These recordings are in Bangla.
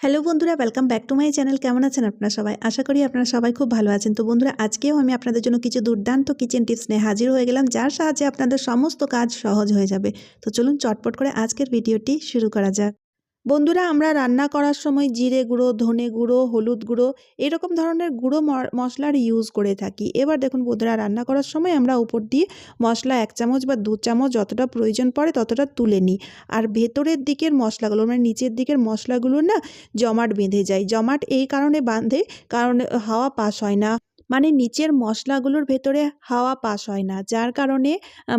হ্যালো বন্ধুরা welcome back to my channel কেমন আছেন আপনারা সবাই? আশা করি আপনারা সবাই খুব ভালো আছেন। তো বন্ধুরা, আজকেও আমি আপনাদের জন্য কিছু দুর্দান্ত কিচেন টিপস নিয়ে হাজির হয়ে গেলাম, যার সাহায্যে আপনাদের সমস্ত কাজ সহজ হয়ে যাবে। তো চলুন চটপট করে আজকের ভিডিওটি শুরু করা যাক। বন্ধুরা, আমরা রান্না করার সময় জিরে গুঁড়ো, ধনে গুঁড়ো, হলুদ গুঁড়ো এরকম ধরনের গুঁড়ো মশলার ইউজ করে থাকি। এবার দেখুন বন্ধুরা, রান্না করার সময় আমরা উপর দিয়ে মশলা এক চামচ বা দু চামচ যতটা প্রয়োজন পড়ে ততটা তুলে নিই। আর ভেতরের দিকের মশলাগুলো মানে নিচের দিকের মশলাগুলো না জমাট বেঁধে যায়। জমাট এই কারণে বাঁধে, কারণ হাওয়া পাস হয় না। মানে নিচের মশলাগুলোর ভেতরে হাওয়া পাস হয় না। যার কারণে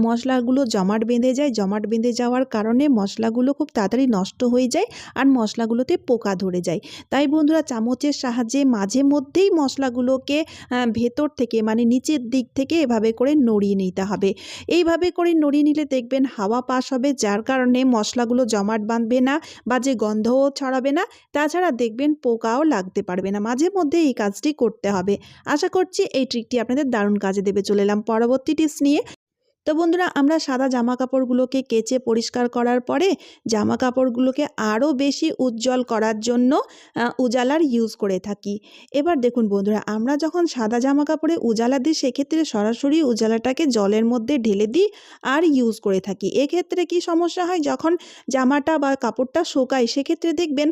মশলাগুলো জমাট বেঁধে যায়। জমাট বেঁধে যাওয়ার কারণে মশলাগুলো খুব তাড়াতাড়ি নষ্ট হয়ে যায় আর মশলাগুলোতে পোকা ধরে যায়। তাই বন্ধুরা, চামচের সাহায্যে মাঝে মধ্যেই মশলাগুলোকে ভেতর থেকে মানে নিচের দিক থেকে এভাবে করে নড়িয়ে নিতে হবে। এইভাবে করে নড়িয়ে নিলে দেখবেন হাওয়া পাস হবে, যার কারণে মশলাগুলো জমাট বাঁধবে না বা যে গন্ধও ছড়াবে না। তাছাড়া দেখবেন পোকাও লাগতে পারবে না। মাঝে মধ্যে এই কাজটি করতে হবে। আশা করছি এই ট্রিকটি আপনাদের দারুণ কাজে দেবে। চলে এলাম পরবর্তী টিপস নিয়ে। তো বন্ধুরা, আমরা সাদা জামা কাপড়গুলোকে কেচে পরিষ্কার করার পরে জামা কাপড়গুলোকে আরও বেশি উজ্জ্বল করার জন্য উজালার ইউজ করে থাকি। এবার দেখুন বন্ধুরা, আমরা যখন সাদা জামা কাপড়ে উজালা দিই, সেক্ষেত্রে সরাসরি উজালাটাকে জলের মধ্যে ঢেলে দিই আর ইউজ করে থাকি। এক্ষেত্রে কি সমস্যা হয়? যখন জামাটা বা কাপড়টা শোকায়, সেক্ষেত্রে দেখবেন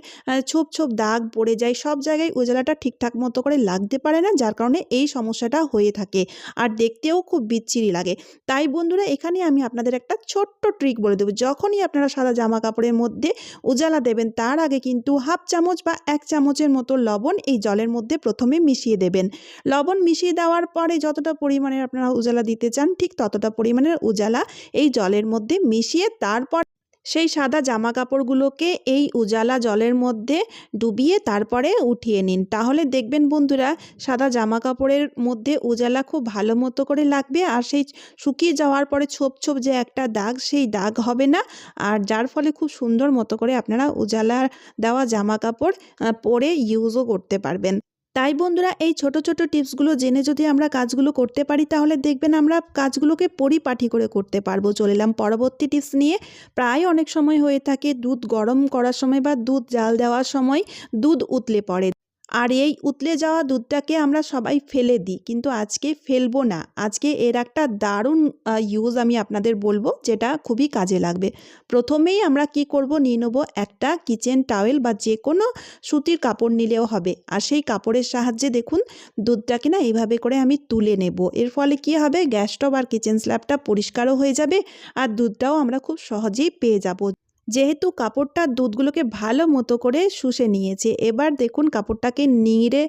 ছোপ ছোপ দাগ পড়ে যায়, সব জায়গায় উজালাটা ঠিকঠাক মতো করে লাগতে পারে না, যার কারণে এই সমস্যাটা হয়ে থাকে। আর দেখতেও খুব বিচ্ছিরি লাগে। তাই বন্ধুরা, এখানে আমি আপনাদের একটা ছোট্ট ট্রিক বলে দেবো। যখনই আপনারা সাদা জামা কাপড়ের মধ্যে উজালা দেবেন, তার আগে কিন্তু হাফ চামচ বা এক চামচের মতো লবণ এই জলের মধ্যে প্রথমে মিশিয়ে দেবেন। লবণ মিশিয়ে দেওয়ার পরে যতটা পরিমাণের আপনারা উজালা দিতে চান, ঠিক ততটা পরিমাণের উজালা এই জলের মধ্যে মিশিয়ে তারপর সেই সাদা জামা কাপড়গুলোকে এই উজালা জলের মধ্যে ডুবিয়ে তারপরে উঠিয়ে নিন। তাহলে দেখবেন বন্ধুরা, সাদা জামা কাপড়ের মধ্যে উজালা খুব ভালো মতো করে লাগবে আর সেই শুকিয়ে যাওয়ার পরে ছোপ ছোপ যে একটা দাগ, সেই দাগ হবে না। আর যার ফলে খুব সুন্দর মতো করে আপনারা উজালা দেওয়া জামা কাপড় পরে ইউজও করতে পারবেন। তাই বন্ধুরা এই ছোট ছোট টিপসগুলো জেনে যদি আমরা কাজগুলো করতে পারি, তাহলে দেখবেন আমরা কাজগুলোকে পরিপাঠি করে করতে পারব। চলে এলাম পরবর্তী টিপস নিয়ে। প্রায় অনেক সময় হয়ে থাকে দুধ গরম করার সময় বা দুধ জাল দেওয়ার সময় দুধ উতলে পড়ে। আর এই উতলে যাওয়া দুধটাকে আমরা সবাই ফেলে দিই, কিন্তু আজকে ফেলব না। আজকে এর একটা দারুণ ইউজ আমি আপনাদের বলব, যেটা খুবই কাজে লাগবে। প্রথমেই আমরা কি করব, নিয়ে নেব একটা কিচেন টাওয়েল বা যে কোনো সুতির কাপড় নিলেও হবে। আর সেই কাপড়ের সাহায্যে দেখুন, দুধটাকে না এইভাবে করে আমি তুলে নেব। এর ফলে কি হবে, গ্যাস স্টোভ আর কিচেন স্ল্যাবটা পরিষ্কারও হয়ে যাবে, আর দুধটাও আমরা খুব সহজেই পেয়ে যাব। যেহেতু কাপড়টা দুধগুলোকে ভালো মতো করে শুষে নিয়েছে, এবার দেখুন কাপড়টাকে নিড়ে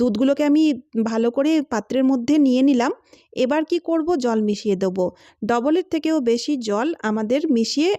দুধগুলোকে আমি ভালো করে পাত্রের মধ্যে নিয়ে নিলাম। এবার কি করব? জল মিশিয়ে দেবো। ডবলের থেকেও বেশি জল আমাদের মিশিয়ে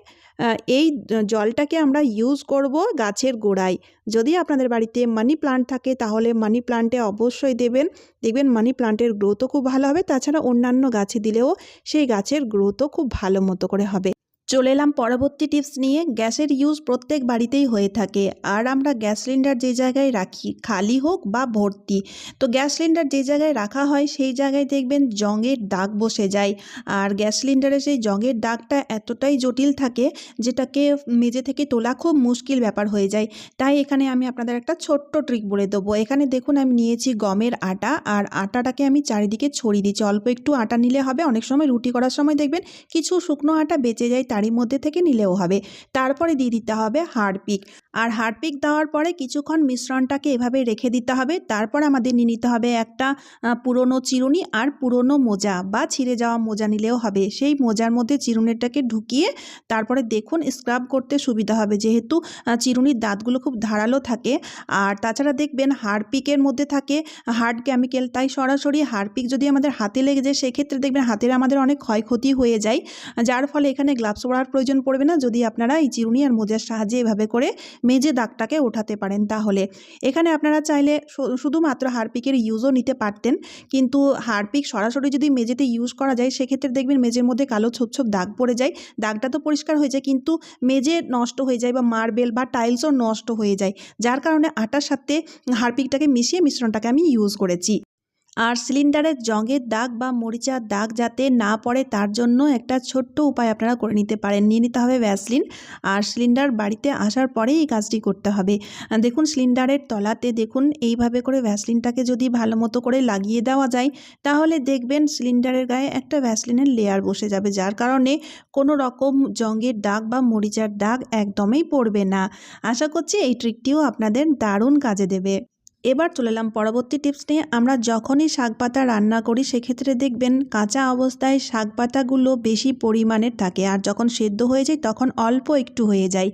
এই জলটাকে আমরা ইউজ করব গাছের গোড়ায়। যদি আপনাদের বাড়িতে মানি প্লান্ট থাকে, তাহলে মানি প্লান্টে অবশ্যই দেবেন। দেখবেন মানি প্লান্টের গ্রোথও খুব ভালো হবে। তাছাড়া অন্যান্য গাছে দিলেও সেই গাছের গ্রোথও খুব ভালো মতো করে হবে। চলে এলাম পরবর্তী টিপস নিয়ে। গ্যাসের ইউজ প্রত্যেক বাড়িতেই হয়ে থাকে। আর আমরা গ্যাস সিলিন্ডার যে জায়গায় রাখি, খালি হোক বা ভর্তি, তো গ্যাস সিলিন্ডার যে জায়গায় রাখা হয়, সেই জায়গায় দেখবেন জংয়ের দাগ বসে যায়। আর গ্যাস সিলিন্ডারে সেই জংয়ের দাগটা এতটাই জটিল থাকে, যেটাকে মেঝে থেকে তোলা খুব মুশকিল ব্যাপার হয়ে যায়। তাই এখানে আমি আপনাদের একটা ছোট্ট ট্রিক বলে দেবো। এখানে দেখুন, আমি নিয়েছি গমের আটা। আর আটাটাকে আমি চারিদিকে ছড়িয়ে দিচ্ছি। অল্প একটু আটা নিলে হবে। অনেক সময় রুটি করার সময় দেখবেন কিছু শুকনো আটা বেঁচে যায় তারই মধ্যে থেকে নিলেও হবে। তারপরে দিয়ে দিতে হবে হাড়পিক আর হাড়পিক দেওয়ার পরে কিছুক্ষণ মিশ্রণটাকে এভাবে রেখে দিতে হবে। তারপর আমাদের নিয়ে নিতে হবে একটা পুরনো চিরুনি আর পুরনো মোজা বা ছিঁড়ে যাওয়া মোজা নিলেও হবে। সেই মোজার মধ্যে চিরুনিটাকে ঢুকিয়ে তারপরে দেখুন স্ক্রাব করতে সুবিধা হবে। যেহেতু চিরুনির দাঁতগুলো খুব ধারালো থাকে আর তাছাড়া দেখবেন হাড়পিকের মধ্যে থাকে হার্ড কেমিক্যাল। তাই সরাসরি হাড়পিক যদি আমাদের হাতে লেগে যায়, সেক্ষেত্রে দেখবেন হাতের আমাদের অনেক ক্ষয়ক্ষতি হয়ে যায়। যার ফলে এখানে গ্লাভস পরার প্রয়োজন পড়বে না। যদি আপনারা এই চিরুনি আর মোজার সাহায্যে এভাবে করে মেজে দাগটাকে ওঠাতে পারেন তাহলে। এখানে আপনারা চাইলে শুধুমাত্র হারপিকের ইউজও নিতে পারতেন। কিন্তু হারপিক সরাসরি যদি মেঝেতে ইউজ করা যায়, সেক্ষেত্রে দেখবেন মেঝের মধ্যে কালো ছোপ ছোপ দাগ পড়ে যায়। দাগটা তো পরিষ্কার হয়ে যায়, কিন্তু মেঝে নষ্ট হয়ে যায় বা মার্বেল বা টাইলসও নষ্ট হয়ে যায়। যার কারণে আটার সাথে হারপিকটাকে মিশিয়ে মিশ্রণটাকে আমি ইউজ করেছি। আর সিলিন্ডারের জংয়ের দাগ বা মরিচার দাগ যাতে না পড়ে, তার জন্য একটা ছোট্ট উপায় আপনারা করে নিতে পারেন। নিয়ে নিতে হবে ভ্যাসলিন আর সিলিন্ডার বাড়িতে আসার পরেই এই কাজটি করতে হবে। দেখুন, সিলিন্ডারের তলাতে দেখুন, এইভাবে করে ভ্যাসলিনটাকে যদি ভালো মতো করে লাগিয়ে দেওয়া যায়, তাহলে দেখবেন সিলিন্ডারের গায়ে একটা ভ্যাসলিনের লেয়ার বসে যাবে, যার কারণে কোনো রকম জঙ্গের দাগ বা মরিচার দাগ একদমই পড়বে না। আশা করছি এই ট্রিকটিও আপনাদের দারুণ কাজে দেবে। এবার চলে এলাম পরবর্তী টিপস নিয়ে। আমরা যখনই শাক পাতা রান্না করি, সেক্ষেত্রে দেখবেন কাঁচা অবস্থায় শাক পাতাগুলো বেশি পরিমাণের থাকে। আর যখন সেদ্ধ হয়ে যায়, তখন অল্প একটু হয়ে যায়।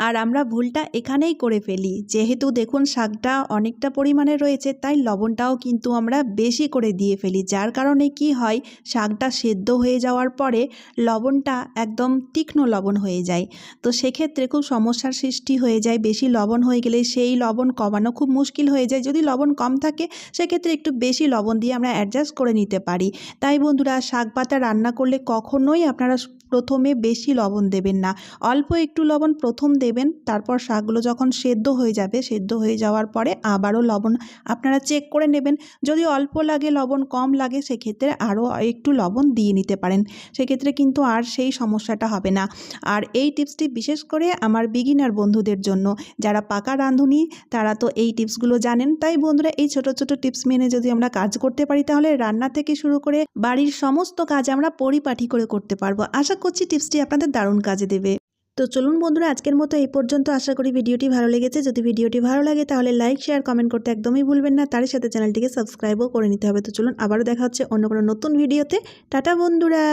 আর আমরা ভুলটা এখানেই করে ফেলি। যেহেতু দেখুন, শাকটা অনেকটা পরিমাণে রয়েছে, তাই লবণটাও কিন্তু আমরা বেশি করে দিয়ে ফেলি। যার কারণে কি হয়, শাকটা সেদ্ধ হয়ে যাওয়ার পরে লবণটা একদম তীক্ষ্ণ লবণ হয়ে যায়। তো সেক্ষেত্রে খুব সমস্যার সৃষ্টি হয়ে যায়। বেশি লবণ হয়ে গেলে সেই লবণ কমানো খুব মুশকিল হয়ে যায়। যদি লবণ কম থাকে, সেক্ষেত্রে একটু বেশি লবণ দিয়ে আমরা অ্যাডজাস্ট করে নিতে পারি। তাই বন্ধুরা, শাক পাতা রান্না করলে কখনোই আপনারা প্রথমে বেশি লবণ দেবেন না। অল্প একটু লবণ প্রথম দেবেন, তারপর শাকগুলো যখন সেদ্ধ হয়ে যাবে, সেদ্ধ হয়ে যাওয়ার পরে আবারও লবণ আপনারা চেক করে নেবেন। যদি অল্প লাগে, লবণ কম লাগে, সেক্ষেত্রে আরও একটু লবণ দিয়ে নিতে পারেন। সেক্ষেত্রে কিন্তু আর সেই সমস্যাটা হবে না। আর এই টিপসটি বিশেষ করে আমার বিগিনার বন্ধুদের জন্য। যারা পাকা রাঁধুনি, তারা তো এই টিপসগুলো জানেন। তাই বন্ধুরা, এই ছোট ছোট টিপস মেনে যদি আমরা কাজ করতে পারি, তাহলে রান্না থেকে শুরু করে বাড়ির সমস্ত কাজ আমরা পরিপাটি করে করতে পারব। আশা করছি, টিপসটি আপনাদের দারুণ কাজে দেবে। তো চলুন বন্ধুরা, আজকের মতো এই পর্যন্ত। আশা করি ভিডিওটি ভালো লেগেছে। যদি ভিডিওটি ভালো লাগে, তাহলে লাইক, শেয়ার, কমেন্ট করতে একদমই ভুলবেন না। তার সাথে চ্যানেলটিকে সাবস্ক্রাইবও করে নিতে হবে। তো চলুন, আবারও দেখা হচ্ছে অন্য কোনো নতুন ভিডিওতে। টাটা বন্ধুরা!